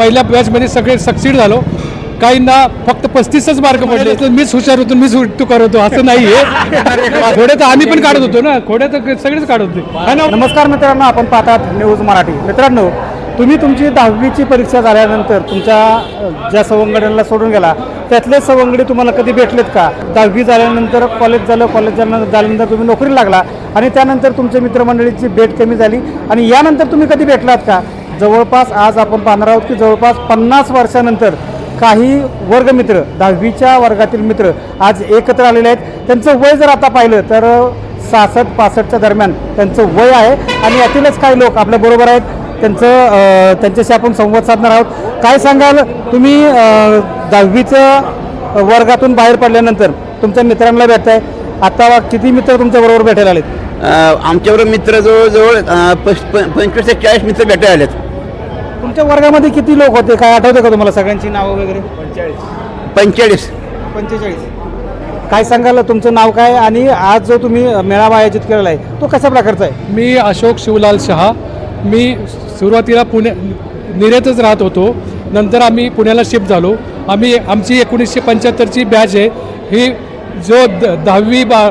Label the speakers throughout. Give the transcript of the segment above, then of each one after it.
Speaker 1: पहिल्या बॅचमध्ये सगळे सक्सीड झालो. काहींना फक्त पस्तीसच मार्क पडले. तर मीच हुशार होतो मीच तुकार होतो असं नाही आहे. खोड्या तर आम्ही पण काढत होतो ना. खोड्या तर सगळेच काढत होते. हा
Speaker 2: नमस्कार मित्रांनो आपण पाहतात न्यूज मराठी. मित्रांनो तुम्ही तुमची दहावीची परीक्षा झाल्यानंतर तुमच्या ज्या सवंगड्यांना सोडून गेला त्यातले सवंगडी तुम्हाला कधी भेटलेत का? दहावी झाल्यानंतर कॉलेज झालं कॉलेज झाल्यानंतर झाल्यानंतर तुम्ही नोकरी लागला आणि त्यानंतर तुमच्या मित्रमंडळीची भेट कमी झाली आणि यानंतर तुम्ही कधी भेटलात का? जवळपास आज आपण पाहणार आहोत की जवळपास पन्नास वर्षानंतर काही वर्गमित्र दहावीच्या वर्गातील मित्र आज एकत्र आलेले आहेत. त्यांचं वय जर आता पाहिलं तर सहासष्ट पासष्टच्या दरम्यान त्यांचं वय आहे आणि यातीलच काही लोक आपल्या बरोबर आहेत. त्यांचं त्यांच्याशी आपण संवाद साधणार आहोत. काय सांगाल? तुम्ही दहावीचं वर्गातून बाहेर पडल्यानंतर तुमच्या मित्रांना भेटताय. आता किती मित्र तुमच्या बरोबर भेटायला आलेत?
Speaker 3: आमच्याबरोबर मित्र जवळजवळ पंचवीस ते चाळीस मित्र भेटायला आलेत.
Speaker 2: तुमच्या वर्गामध्ये किती लोक होते? काय आठवतं का तुम्हाला सगळ्यांची नावं वगैरे?
Speaker 3: पंचेचाळीस.
Speaker 2: पंचेचाळीस. काय सांगाल तुमचं नाव काय? आणि आज जो तुम्ही मेळावा आयोजित केलेला आहे तो कशा प्रकारचा आहे?
Speaker 1: मी अशोक शिवलाल शहा. मी सुरुवातीला पुणे निरेतच राहत होतो. नंतर आम्ही पुण्याला शिफ्ट झालो. आम्ही आमची एकोणीसशे पंच्याहत्तरची बॅच आहे. ही जो द दहावी बा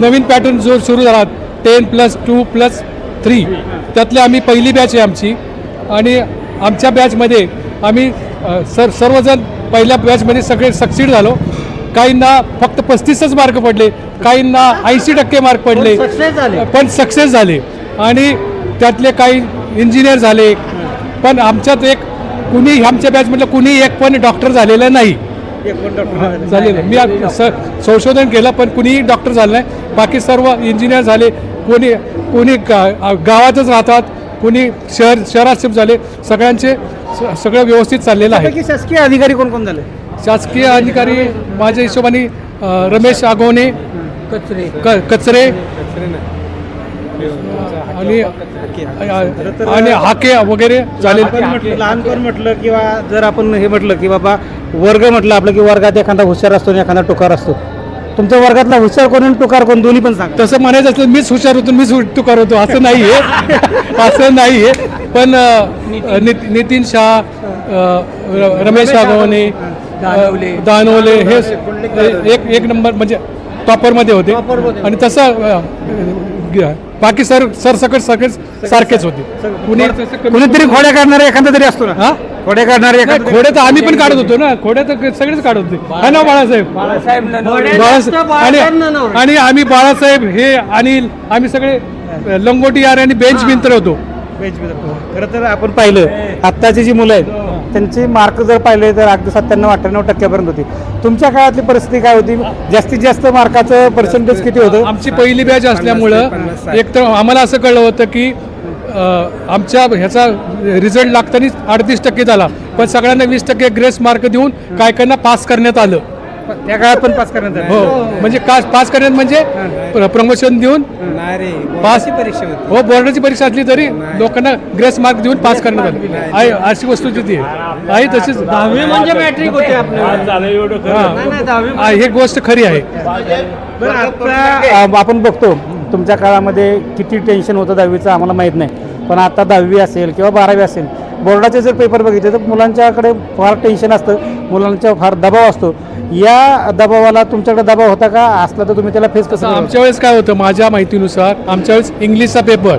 Speaker 1: नवीन पॅटर्न जो सुरू झाला ten plus two plus three त्यातली आम्ही पहिली बॅच आहे आमची. आणि आमच्या बॅचमध्ये आम्ही सर सर्वजण पहिल्या बॅचमध्ये सगळे सक्सीड झालो. काहींना फक्त पस्तीसच मार्क पडले काहींना ऐंशी टक्के मार्क पडले. पण सक्सेस झाले. आणि त्यातले काही इंजिनियर झाले. पण आमच्यात एक कुणी आमच्या बॅचमधलं कुणी एक पण डॉक्टर झालेलं नाही. झालेलं मी संशोधन केलं पण कुणीही डॉक्टर झालं नाही. बाकी सर्व इंजिनियर झाले. कोणी कोणी गावातच राहतात. कोणी शहर शहरात शिफ्ट झाले सगळ्यांचे स- सगळं व्यवस्थित चाललेलं आहे.
Speaker 2: त्यापैकी शासकीय अधिकारी कोण कोण झाले?
Speaker 1: शासकीय अधिकारी माझ्या हिशोबाने अ, रमेश आगवणे क- कचरे. आणि आणि हाके वगैरे झाले.
Speaker 2: लहानपण म्हटलं किंवा जर आपण हे म्हटलं की बाबा वर्ग म्हटलं आपलं की वर्गात एखादा हुशार असतो आणि एखादा टुकार असतो तुमच्या वर्गातला हुशार कोण आणि टुकार कोण? दोन्ही पण सांगा.
Speaker 1: तसं म्हणायचं असलं मीच हुशार होतो मीच तुकार होतो असं नाही आहे असं नाही आहे पण अ, नित- नितीन शाह अ, रमेश आगवणे दानवले दानवले हे एक एक नंबर म्हणजे टॉपरमध्ये होते. आणि तसं अ, ग- बाकी सर सरसकट सगळे सारखेच होते. कुणी
Speaker 2: कुणीतरी खोड्या काढणारा एखादा तरी असतो ना.
Speaker 1: हा?
Speaker 2: खोड्या काढणारे
Speaker 1: नाही, खोड्या तर आम्ही पण काढत होतो ना. खोड्या तर सगळेच काढत होते. हा ना बाळासाहेब? बाळासाहेब आणि आणि आम्ही बाळासाहेब हे अनिल आम्ही सगळे लंगोटी यार आणि बेंच मित्र होतो.
Speaker 2: खरं तर आपण पाहिलं आत्ताची जी मुलं आहेत त्यांचे मार्क जर पाहिले तर अगदी सत्त्याण्णव अठ्ठ्याण्णव टक्क्यापर्यंत होती. तुमच्या काळातली परिस्थिती काय होती? जास्तीत जास्त मार्काचं पर्सेंटेज किती होतं?
Speaker 1: आमची पहिली बॅच असल्यामुळं एक तर आम्हाला असं कळलं होतं की आमच्या ह्याचा रिझल्ट लागतानाच अडतीस टक्के झाला. पण सगळ्यांना वीस टक्के ग्रेस मार्क देऊन काय काहींना पास करण्यात आलं.
Speaker 2: त्या काळात पण पास करण्यात आलं.
Speaker 1: हो म्हणजे का पास करण्यात म्हणजे प्रमोशन देऊन पास
Speaker 2: परीक्षा होती.
Speaker 1: हो बोर्डाची परीक्षा असली तरी लोकांना ग्रेस मार्क देऊन पास करण्यात आलं. आहे अशी वस्तुस्थिती आहे आहे तशीच. दहावी म्हणजे मॅट्रिक होते आपल्या हे. गोष्ट खरी आहे.
Speaker 2: आपण बघतो. तुमच्या काळामध्ये किती टेन्शन होतं दहावीचं आम्हाला माहीत नाही. पण आता दहावी असेल किंवा बारावी असेल बोर्डाचे जर पेपर बघितले तर मुलांच्याकडे फार टेन्शन असतं मुलांच्या फार दबाव असतो. या दबावाला तुमच्याकडे दबाव होता का? असला तर तुम्ही त्याला फेस कसं
Speaker 1: आमच्या वेळेस काय होतं माझ्या माहितीनुसार आमच्या वेळेस इंग्लिशचा पेपर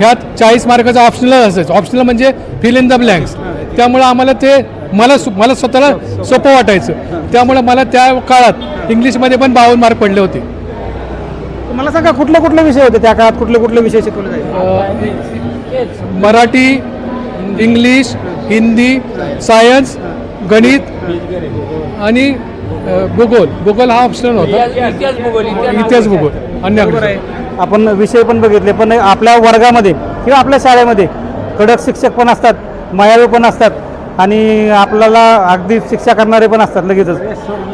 Speaker 1: ह्यात चाळीस मार्काचा ऑप्शनल असायचं. ऑप्शनल म्हणजे फिल इन द ब्लँक्स त्यामुळे आम्हाला ते मला मला स्वतःला सोपं वाटायचं. त्यामुळे मला त्या काळात इंग्लिशमध्ये पण बावन्न मार्क पडले होते.
Speaker 2: मला सांगा कुठले कुठले विषय होते त्या काळात? कुठले कुठले विषय शिकवले जायचे?
Speaker 1: मराठी इंग्लिश हिंदी सायन्स गणित आणि भूगोल. भूगोल हा ऑप्शनल होता. इतिहास भूगोल. अन्य.
Speaker 2: आपण विषय पण बघितले पण आपल्या वर्गामध्ये किंवा आपल्या शाळेमध्ये कडक शिक्षक पण असतात मायाळू पण असतात आणि आपल्याला अगदी शिक्षा करणारे पण असतात लगेचच.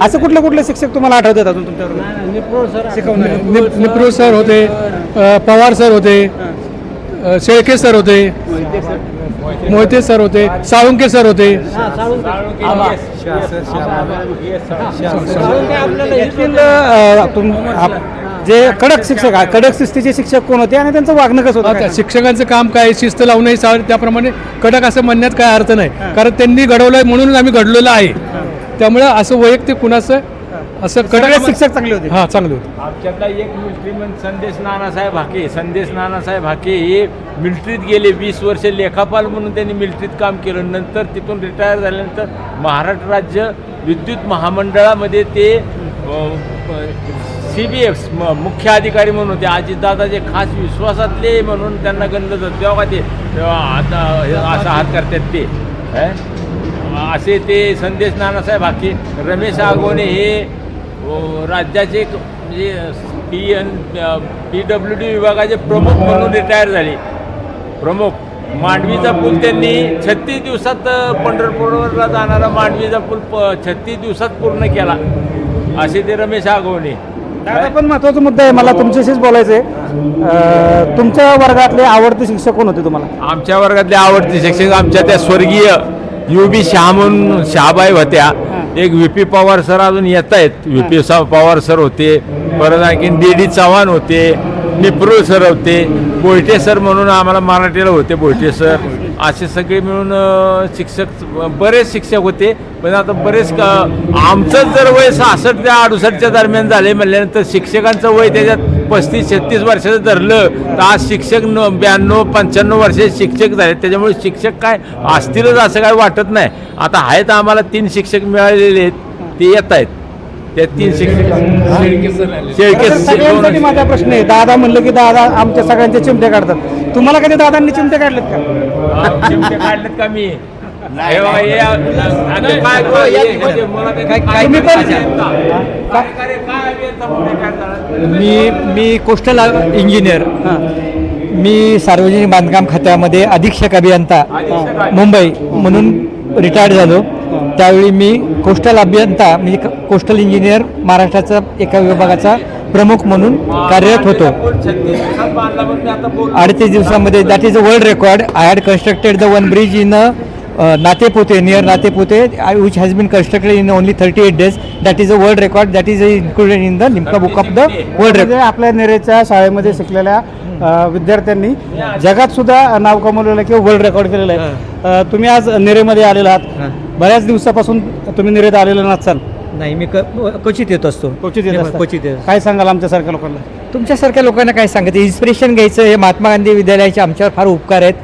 Speaker 2: असे कुठले कुठले शिक्षक तुम्हाला आठवतात अजून तुमच्यावर शिकवणारे.
Speaker 1: निप- निप्रो सर होते अ, पवार सर होते अ, शेळके सर होते मोहिते सर. होते साळुंके सर होते.
Speaker 2: अ, तुम- आप- जे कडक शिक्षक आहे कडक शिस्तीचे शिक्षक कोण होते आणि त्यांचं वागणं कसं होतं? काय?
Speaker 1: शिक्षकांचं काम काय शिस्त लावणंही सा त्याप्रमाणे कडक असं म्हणण्यात काय अर्थ नाही. कारण त्यांनी घडवलं आहे म्हणून आम्ही घडलेलं आहे. त्यामुळे असं वैयक्तिक कुणाचं असं
Speaker 2: सगळे
Speaker 1: कडक
Speaker 2: शिक्षक चांगले होते.
Speaker 1: हां चांगले होते.
Speaker 4: आमच्यातला एक मिलिटरी मन संदेश नानासाहेब हाके. संदेश नानासाहेब हाके हे मिलिटरीत गेले वीस वर्ष लेखापाल म्हणून त्यांनी मिलिटरीत काम केलं. नंतर तिथून रिटायर झाल्यानंतर महाराष्ट्र राज्य विद्युत महामंडळामध्ये ते सी बी एफ मुख्य अधिकारी म्हणून होते अजितदादाचे खास विश्वासातले म्हणून त्यांना गणलं जातं. तेव्हा ते तेव्हा आता असा हात करतात ते. असे ते संदेश नानासाहेब हाके रमेश आगोने हे राज्याचे म्हणजे P N P W D विभागाचे प्रमुख म्हणून रिटायर झाले. प्रमुख. मांडवीचा पूल त्यांनी छत्तीस दिवसात पंढरपूरला जाणारा मांडवीचा पूल प छत्तीस दिवसात पूर्ण केला. असे ते रमेश आगवणे
Speaker 2: दादा पण महत्त्वाचा मुद्दा आहे. मला तुमच्याशीच बोलायचं आहे तुमच्या वर्गातले आवडते शिक्षक कोण होते तुम्हाला?
Speaker 4: आमच्या वर्गातले आवडते शिक्षक आमच्या त्या स्वर्गीय यू बी शहा म्हणून शहाबाई होत्या. एक व्ही पी पवार सर अजून येत आहेत व्ही पी पवार सर होते. परत आणखीन डी डी चव्हाण होते. निप्रुळ सर होते. बोयटे सर म्हणून आम्हाला मराठीला होते बोयटे सर. असे सगळे मिळून शिक्षक बरेच शिक्षक होते. पण आता बरेच क- आमचं जर वय सहासष्ट ते अडुसष्टच्या दरम्यान झाले म्हणल्यानंतर शिक्षकांचं वय त्याच्यात पस्तीस छत्तीस वर्षाचं धरलं तर आज शिक्षक न ब्याण्णव पंच्याण्णव वर्षे शिक्षक झाले. त्याच्यामुळे शिक्षक काय असतीलच असं काय वाटत नाही. आता आहेत आम्हाला तीन शिक्षक मिळालेले आहेत. ते येत आहेत. त्या तीन शिक्षक
Speaker 2: सगळ्यांसाठी माझा प्रश्न आहे. दादा म्हणलं की दादा आमच्या सगळ्यांचे चिमटे काढतात. तुम्हाला कधी दादांनी चिमटे काढलेत का?
Speaker 4: चिमटे काढलेत का मी हे हे काय हे- हे-
Speaker 2: तुम्ही पण-?
Speaker 5: मी मी कोस्टल इंजिनियर
Speaker 2: हां
Speaker 5: मी सार्वजनिक बांधकाम खात्यामध्ये अधीक्षक अभियंता
Speaker 4: अधीक्षक आहे.
Speaker 5: मुंबई म्हणून रिटायर्ड झालो त्यावेळी मी कोस्टल अभियंता म्हणजे क- कोस्टल इंजिनियर महाराष्ट्राचा एका विभागाचा प्रमुख म्हणून कार्यरत होतो. अडतीस दिवसामध्ये that is a world record I had constructed the one bridge in Natepute near Natepute which has been constructed in only thirty eight days that is a world record that is included in the Limca book of the world record
Speaker 2: आपल्या नेरेच्या शाळेमध्ये शिकलेल्या अ, विद्यार्थ्यांनी जगात सुद्धा नाव कमवलेलं आहे किंवा world record केलेलं आहे. अ, तुम्ही आज नेरेमध्ये आलेला आहात. बऱ्याच दिवसापासून तुम्ही नेरेत आलेला नसाल
Speaker 5: नाही मी क- क्वचित येत असतो.
Speaker 2: क्वचित येत असता.
Speaker 5: क्वचित येत
Speaker 2: काय सांगाल आमच्यासारख्या लोकांना?
Speaker 5: तुमच्यासारख्या लोकांना काय सांगायचं? इन्स्पिरेशन घ्यायचं हे महात्मा गांधी विद्यालयाचे आमच्यावर फार उपकार आहेत.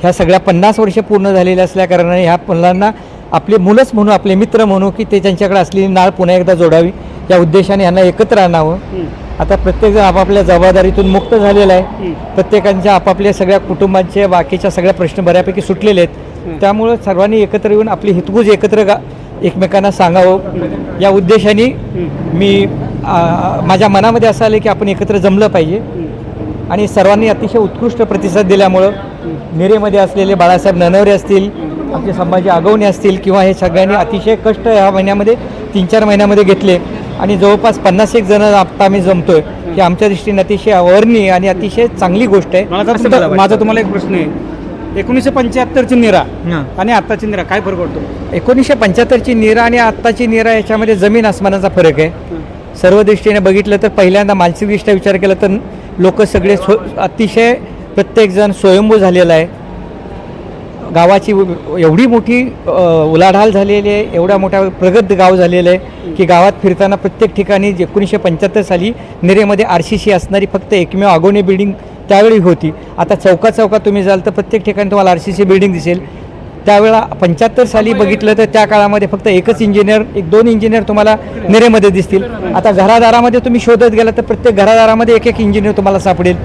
Speaker 5: ह्या सगळ्या पन्नास वर्ष पूर्ण झालेल्या असल्या कारणाने ह्या मुलांना आपले मुलंच म्हणू आपले मित्र म्हणू की ते त्यांच्याकडे असलेली नाळ पुन्हा एकदा जोडावी. या उद्देशाने यांना एकत्र आणावं. आता प्रत्येकजण आपापल्या जबाबदारीतून मुक्त झालेला आहे. प्रत्येकांच्या आपापल्या सगळ्या कुटुंबांचे बाकीच्या सगळ्या प्रश्न बऱ्यापैकी सुटलेले आहेत. त्यामुळं सर्वांनी एकत्र येऊन आपली हितगुज एकत्र गा एकमेकांना सांगावं. या उद्देशाने मी माझ्या मनामध्ये असं आलं की आपण एकत्र जमलं पाहिजे. आणि सर्वांनी अतिशय उत्कृष्ट प्रतिसाद दिल्यामुळं नेरेमध्ये असलेले बाळासाहेब ननवरे असतील आमचे संभाजी आगवणे असतील किंवा हे सगळ्यांनी अतिशय कष्ट ह्या महिन्यामध्ये तीन चार महिन्यामध्ये घेतले. आणि जवळपास पन्नास एक जण आता आम्ही जमतोय ही आमच्या दृष्टीने अतिशय अवर्णीय आणि अतिशय चांगली गोष्ट आहे.
Speaker 2: माझा. तुम्हाला एक प्रश्न आहे. एकोणीसशे पंच्याहत्तरची निरा
Speaker 5: हां.
Speaker 2: आणि आत्ताची निरा. काय फरक पडतो
Speaker 5: एकोणीसशे पंच्याहत्तरची निरा आणि आत्ताची निरा याच्यामध्ये जमीन आसमानाचा फरक आहे. सर्व दृष्टीने बघितलं तर पहिल्यांदा मानसिकदृष्ट्या विचार केला तर लोक सगळे स्व अतिशय प्रत्येकजण स्वयंभू झालेला आहे. गावाची उ- एवढी मोठी अ, उलाढाल झालेली आहे एवढ्या मोठ्या प्रगत गाव झालेलं आहे की गावात फिरताना प्रत्येक ठिकाणी एकोणीसशे पंच्याहत्तर साली नेरेमध्ये आर सी सी असणारी फक्त एकमेव आगोनी बिल्डिंग त्यावेळी होती. आता चौका चौका तुम्ही जाल तर प्रत्येक ठिकाणी तुम्हाला आर सी सी बिल्डिंग दिसेल. त्यावेळा पंच्याहत्तर साली बघितलं तर त्या काळामध्ये फक्त एकच इंजिनियर एक दोन इंजिनियर तुम्हाला नेरेमध्ये दिसतील. आता घरादारामध्ये तुम्ही शोधत गेला तर प्रत्येक घरादारामध्ये एक एक इंजिनियर तुम्हाला सापडेल.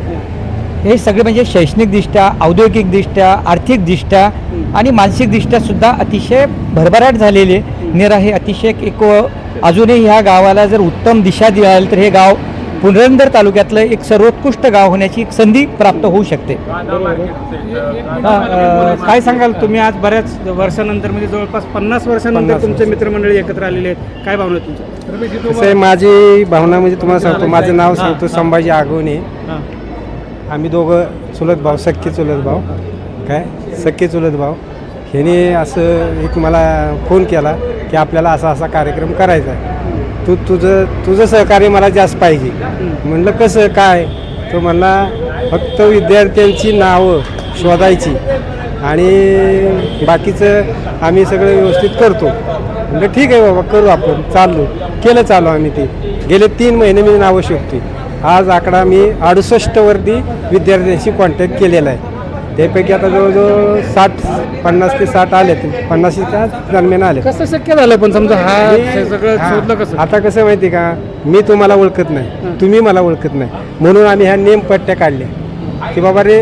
Speaker 5: हे सगळे म्हणजे शैक्षणिकदृष्ट्या औद्योगिकदृष्ट्या आर्थिकदृष्ट्या आणि मानसिकदृष्ट्यासुद्धा अतिशय भरभराट झालेले. नेरा हे अतिशय एक अजूनही ह्या गावाला जर उत्तम दिशा दिली तर हे गाव पुरंदर तालुक्यातलं एक सर्वोत्कृष्ट गाव होण्याची एक संधी प्राप्त होऊ शकते.
Speaker 2: काय सांगाल तुम्ही आज? बऱ्याच वर्षानंतर म्हणजे जवळपास पन्नास वर्षानंतर तुमचे मित्रमंडळी एकत्र आलेले आहेत. काय भावना आहे
Speaker 6: माझी भावना म्हणजे तुम्हाला सांगतो माझं नाव सांगतो संभाजी आगवणे. आम्ही दोघं चुलत भाऊ सख्खे चुलत भाऊ. काय? सख्खे चुलत भाऊ. ह्याने असं एक मला फोन केला की आपल्याला असा असा कार्यक्रम करायचा आहे. तू तुझं तुझं सहकार्य मला जास्त पाहिजे. म्हणलं कसं काय? तो म्हणला फक्त विद्यार्थ्यांची नावं शोधायची आणि बाकीचं आम्ही सगळं व्यवस्थित करतो. म्हणलं ठीक आहे बाबा करू आपण. चाललो. केलं चालू आम्ही ते. गेले तीन महिने मी नावं शोधते आज आकडा मी अडुसष्टवरती विद्यार्थ्यांशी कॉन्टॅक्ट केलेला आहे. त्यापैकी आता जवळजवळ साठ पन्नास ते साठ आले पन्नाशीच्या दरम्यान आले.
Speaker 2: कसं शक्य झालं पण समजा हा हे सगळं
Speaker 6: हा.
Speaker 2: शोधलं कसं?
Speaker 6: आता कसं माहिती का? मी तुम्हाला ओळखत नाही. तुम्ही मला ओळखत नाही. म्हणून आम्ही ह्या नेमपट्ट्या काढल्या. की बाबा रे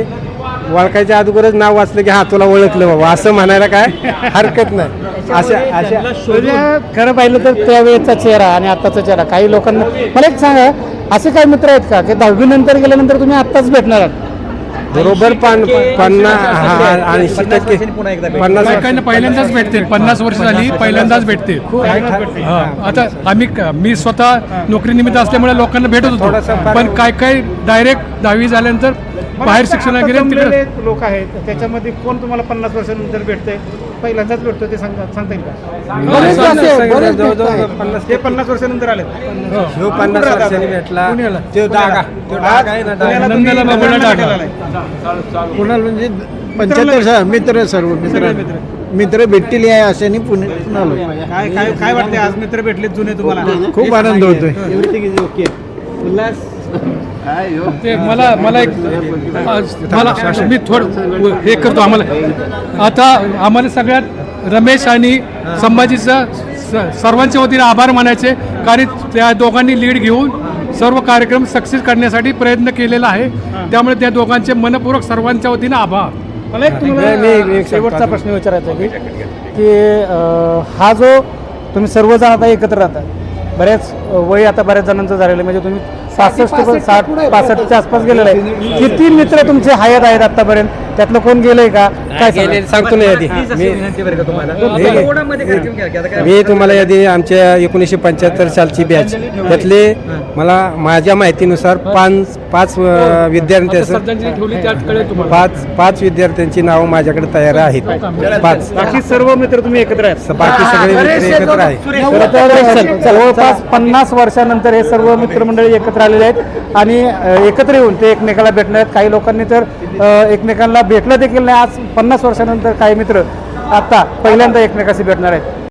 Speaker 6: ओळखायच्या अगोदरच नाव वाचलं की हा तुला ओळखलं बाबा. असं म्हणायला काय हरकत नाही. अशा अशा
Speaker 2: म्हणजे खरं पाहिलं तर त्यावेळेचा चेहरा आणि आत्ताचा चेहरा काही लोकांना मला एक सांगा असे काही मित्र आहेत का की दहावी नंतर गेल्यानंतर तुम्ही आत्ताच भेटणार आहात?
Speaker 6: बरोबर पन पन्नास हा ऐंशी टक्के पन्नास
Speaker 1: काही पहिल्यांदाच भेटते पन्नास वर्ष झाली पहिल्यांदाच भेटते हा, आता आम्ही क- मी स्वतः नोकरीनिमित्त असल्यामुळे लोकांना भेटत होतो. पण काय काय डायरेक्ट दहावी झाल्यानंतर बाहेर शिक्षणाला गेले तिकडे
Speaker 2: लोक आहेत त्याच्यामध्ये कोण तुम्हाला पन्नास वर्षानंतर भेटते पहिल्यांदाच भेटतो ते सांगता सांगता येईल का.
Speaker 6: पन्नास
Speaker 2: ते पन्नास वर्षानंतर आले
Speaker 6: ह्यो पन्नास वर्षांनी भेटला
Speaker 7: कुणाला म्हणजे पंच्याहत्तर मित्र सर्व मित्र मित्र. भेटतील या आशेने पुणे आलो
Speaker 2: काय काय काय वाटते आज मित्र भेटले जुने तुम्हाला?
Speaker 7: खूप आनंद होतोय.
Speaker 6: okay. उल्हास
Speaker 1: ते मला मला एक आज मला मी थोडं हे करतो आम्हाला. आता आम्हाला सगळ्यात रमेश आणि संभाजीचं स- सर्वांच्या वतीने आभार मानायचे कारण त्या दोघांनी लीड घेऊन सर्व कार्यक्रम सक्सेस करण्यासाठी प्रयत्न केलेला आहे. त्यामुळे त्या दोघांचे मनपूर्वक सर्वांच्या वतीने आभार.
Speaker 2: मला एक तुम्हाला शेवटचा. प्रश्न विचारायचा आहे की की हा जो तुम्ही सर्वजण आता एकत्र राहता बऱ्याच वय आता बऱ्याच जणांचं झालेलं आहे. म्हणजे तुम्ही पासष्ट साठ पासष्टच्या आसपास गेलेलं आहे. किती मित्र तुमचे हयात आहेत आतापर्यंत? त्यातलं कोण गेलंय का? काय?
Speaker 6: सांगतो ना यादी.
Speaker 5: मी विनंती बरं का तुम्हाला.
Speaker 6: हे घे.
Speaker 5: एवढामध्ये कार्यक्रम केला? की आता काय
Speaker 6: मी तुम्हाला यादी आमच्या एकोणीसशे पंच्याहत्तर सालची बॅच. त्यातले मला माझ्या माहितीनुसार पाच पाच अं, विद्यार्थी असं
Speaker 1: श्रद्धांजली ठेवली त्यात कळेल तुम्हाला.
Speaker 6: पाच पाच विद्यार्थ्यांची नावं माझ्याकडे तयार आहेत. पाच.
Speaker 2: बाकी सर्व मित्र तुम्ही एकत्र आहेत.
Speaker 6: बाकी सगळे मित्र एकत्र
Speaker 2: तर जवळपास पन्नास वर्षानंतर हे सर्व मित्रमंडळी एकत्र आलेले आहेत. आणि अ, एकत्र येऊन ते एकमेकाला भेटणार आहेत. काही लोकांनी तर अ, एकमेकांना भेटलं देखील नाही. आज पन्नास वर्षानंतर काही मित्र आता पहिल्यांदा एकमेकाशी भेटणार आहेत.